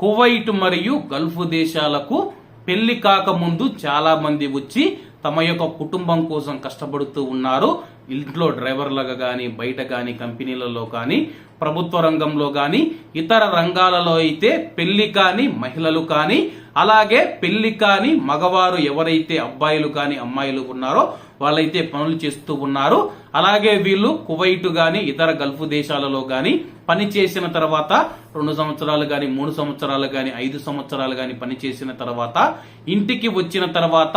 Kuwait మరియు Gulf దేశాలకు పెళ్ళి కాకముందు చాలా మంది వచ్చి తమ యొక్క కుటుంబం కోసం కష్టపడుతూ ఉన్నారు. ఇంట్లో డ్రైవర్లుగా కానీ బయట కానీ కంపెనీలలో కానీ ప్రభుత్వ రంగంలో కానీ ఇతర రంగాలలో అయితే పెళ్ళి కానీ మహిళలు కానీ అలాగే పెళ్ళి కాని మగవారు ఎవరైతే అబ్బాయిలు కానీ అమ్మాయిలు ఉన్నారో వాళ్ళైతే పనులు చేస్తూ ఉన్నారు. అలాగే వీళ్ళు కువైట్ గాని ఇతర గల్ఫ్ దేశాలలో గాని పని చేసిన తర్వాత రెండు సంవత్సరాలు గాని మూడు సంవత్సరాలు గాని ఐదు సంవత్సరాలు గాని పని చేసిన తర్వాత ఇంటికి వచ్చిన తర్వాత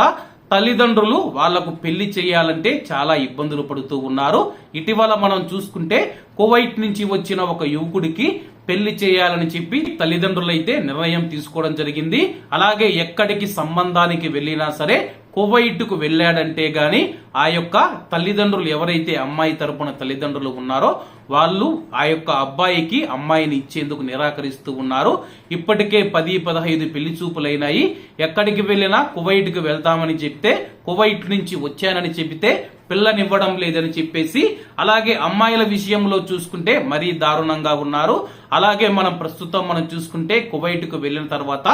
తల్లిదండ్రులు వాళ్ళకు పెళ్ళి చేయాలంటే చాలా ఇబ్బందులు పడుతూ ఉన్నారు. ఇటీవల మనం చూసుకుంటే కువైట్ నుంచి వచ్చిన ఒక యువకుడికి పెళ్ళి చేయాలని చెప్పి తల్లిదండ్రులు అయితే నిర్ణయం తీసుకోవడం జరిగింది. అలాగే ఎక్కడికి సంబంధానికి వెళ్ళినా సరే కువైట్కు వెళ్ళాడంటే గాని ఆ యొక్క తల్లిదండ్రులు ఎవరైతే అమ్మాయి తరపున తల్లిదండ్రులు ఉన్నారో వాళ్ళు ఆ యొక్క అబ్బాయికి అమ్మాయిని ఇచ్చేందుకు నిరాకరిస్తూ ఉన్నారు. ఇప్పటికే పది పదహైదు పెళ్ళి చూపులైనాయి. ఎక్కడికి వెళ్ళినా కువైట్కు వెళ్తామని చెప్తే కువైట్ నుంచి వచ్చానని చెబితే పిల్లనివ్వడం లేదని చెప్పేసి అలాగే అమ్మాయిల విషయంలో చూసుకుంటే మరీ దారుణంగా ఉన్నారు. అలాగే మనం ప్రస్తుతం మనం చూసుకుంటే కువైట్కు వెళ్ళిన తర్వాత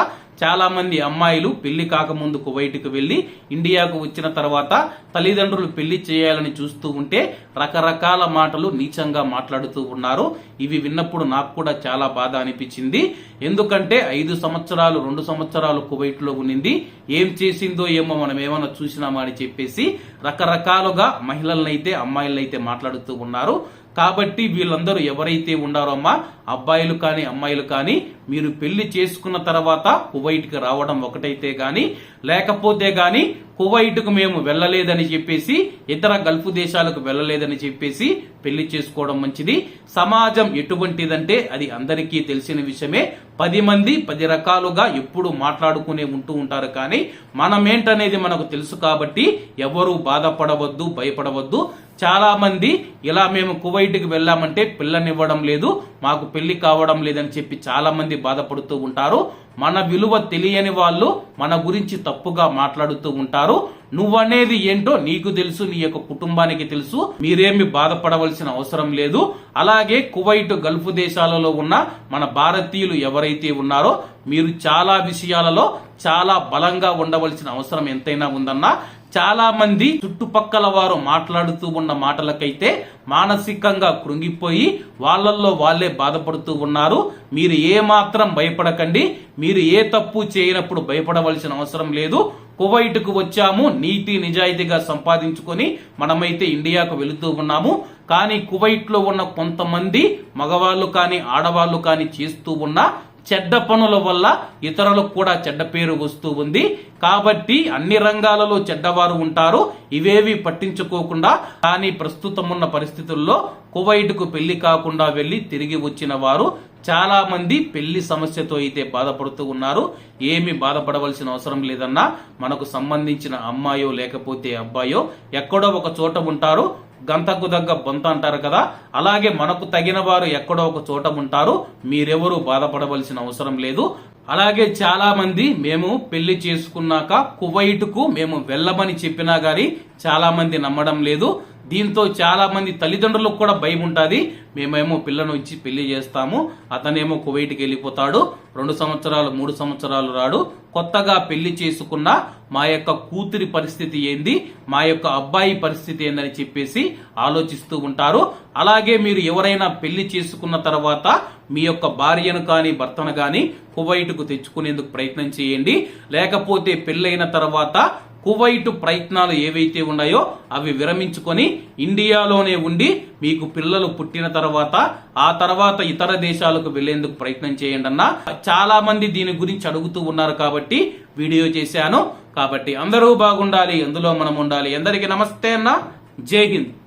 చాలా మంది అమ్మాయిలు పెళ్ళి కాకముందు కువైట్కు వెళ్ళి ఇండియాకు వచ్చిన తర్వాత తల్లిదండ్రులు పెళ్ళి చేయాలని చూస్తూ ఉంటే రకరకాల మాటలు నీచంగా మాట్లాడుతూ ఉన్నారు. ఇవి విన్నప్పుడు నాకు కూడా చాలా బాధ అనిపించింది. ఎందుకంటే ఐదు సంవత్సరాలు రెండు సంవత్సరాలు కువైట్లో ఉన్నింది. ఏం చేసిందో ఏమో మనం ఏమైనా చూసినామా అని చెప్పేసి రకరకాలుగా మహిళలనైతే అమ్మాయిలనైతే మాట్లాడుతూ ఉన్నారు. కాబట్టి వీళ్ళందరూ ఎవరైతే ఉండారో అమ్మా అబ్బాయిలు కానీ అమ్మాయిలు కానీ మీరు పెళ్ళి చేసుకున్న తర్వాత కువైట్కి రావడం ఒకటైతే గాని లేకపోతే గాని కువైట్కు మేము వెళ్ళలేదని చెప్పేసి ఇతర గల్ఫ్ దేశాలకు వెళ్ళలేదని చెప్పేసి పెళ్ళి చేసుకోవడం మంచిది. సమాజం ఎటువంటిదంటే అది అందరికీ తెలిసిన విషయమే. పది మంది పది రకాలుగా ఎప్పుడు మాట్లాడుకునే ఉంటూ ఉంటారు కానీ మనమేంటనేది మనకు తెలుసు కాబట్టి ఎవరు బాధపడవద్దు భయపడవద్దు. చాలా మంది ఇలా మేము కువైట్కి వెళ్ళామంటే పిల్లనివ్వడం లేదు మాకు పెళ్ళి కావడం లేదని చెప్పి చాలా మంది బాధపడుతూ ఉంటారు. మన విలువ తెలియని వాళ్ళు మన గురించి తప్పుగా మాట్లాడుతూ ఉంటారు. నువ్వనేది ఏంటో నీకు తెలుసు నీ యొక్క కుటుంబానికి తెలుసు. మీరేమి బాధపడవలసిన అవసరం లేదు. అలాగే కువైట్ గల్ఫ్ దేశాలలో ఉన్న మన భారతీయులు ఎవరైతే ఉన్నారో మీరు చాలా విషయాలలో చాలా బలంగా ఉండవలసిన అవసరం ఎంతైనా ఉందన్నా చాలా మంది చుట్టుపక్కల వారు మాట్లాడుతూ ఉన్న మాటలకైతే మానసికంగా కృంగిపోయి వాళ్ళల్లో వాళ్ళే బాధపడుతూ ఉన్నారు. మీరు ఏ మాత్రం భయపడకండి. మీరు ఏ తప్పు చేయనప్పుడు భయపడవలసిన అవసరం లేదు. కువైట్కు వచ్చాము నీతి నిజాయితీగా సంపాదించుకొని మనమైతే ఇండియాకు వెళుతూ ఉన్నాము. కానీ కువైట్లో ఉన్న కొంతమంది మగవాళ్ళు కానీ ఆడవాళ్ళు కానీ చేస్తూ ఉన్న చెడ్డ పనుల వల్ల ఇతరులకు కూడా చెడ్డ పేరు వస్తూ ఉంది. కాబట్టి అన్ని రంగాలలో చెడ్డవారు ఉంటారు. ఇవేవి పట్టించుకోకుండా కానీ ప్రస్తుతం ఉన్న పరిస్థితుల్లో కువైట్కు పెళ్ళి కాకుండా వెళ్ళి తిరిగి వచ్చిన వారు చాలా మంది పెళ్ళి సమస్యతో అయితే బాధపడుతూ ఉన్నారు. ఏమి బాధపడవలసిన అవసరం లేదన్నా మనకు సంబంధించిన అమ్మాయో లేకపోతే అబ్బాయో ఎక్కడో ఒక చోట ఉంటారు. గంతకు దగ్గ బొంత అంటారు కదా? అలాగే మనకు తగిన వారు ఎక్కడో ఒక చోట ఉంటారు. మీరెవరూ బాధపడవలసిన అవసరం లేదు. అలాగే చాలా మంది మేము పెళ్ళి చేసుకున్నాక కువైట్కు మేము వెళ్ళమని చెప్పినా గానీ చాలా మంది నమ్మడం లేదు. దీంతో చాలా మంది తల్లిదండ్రులకు కూడా భయం ఉంటుంది. మేమేమో పిల్లను ఇచ్చి పెళ్ళి చేస్తాము. అతనేమో కువైట్కి వెళ్ళిపోతాడు. రెండు సంవత్సరాలు మూడు సంవత్సరాలు రాడు. కొత్తగా పెళ్ళి చేసుకున్న మా యొక్క కూతురి పరిస్థితి ఏంది? మా యొక్క అబ్బాయి పరిస్థితి ఏందని చెప్పేసి ఆలోచిస్తూ ఉంటారు. అలాగే మీరు ఎవరైనా పెళ్ళి చేసుకున్న తర్వాత మీ యొక్క భార్యను కానీ భర్తను కానీ కువైట్కు తెచ్చుకునేందుకు ప్రయత్నం చేయండి. లేకపోతే పెళ్ళైన తర్వాత కువైట్ ప్రయత్నాలు ఏవైతే ఉన్నాయో అవి విరమించుకొని ఇండియాలోనే ఉండి మీకు పిల్లలు పుట్టిన తర్వాత ఆ తర్వాత ఇతర దేశాలకు వెళ్ళేందుకు ప్రయత్నం చేయండి అన్న. చాలా మంది దీని గురించి అడుగుతూ ఉన్నారు కాబట్టి వీడియో చేశాను. కాబట్టి అందరూ బాగుండాలి అందులో మనం ఉండాలి. అందరికీ నమస్తే అన్న. జై హింద్.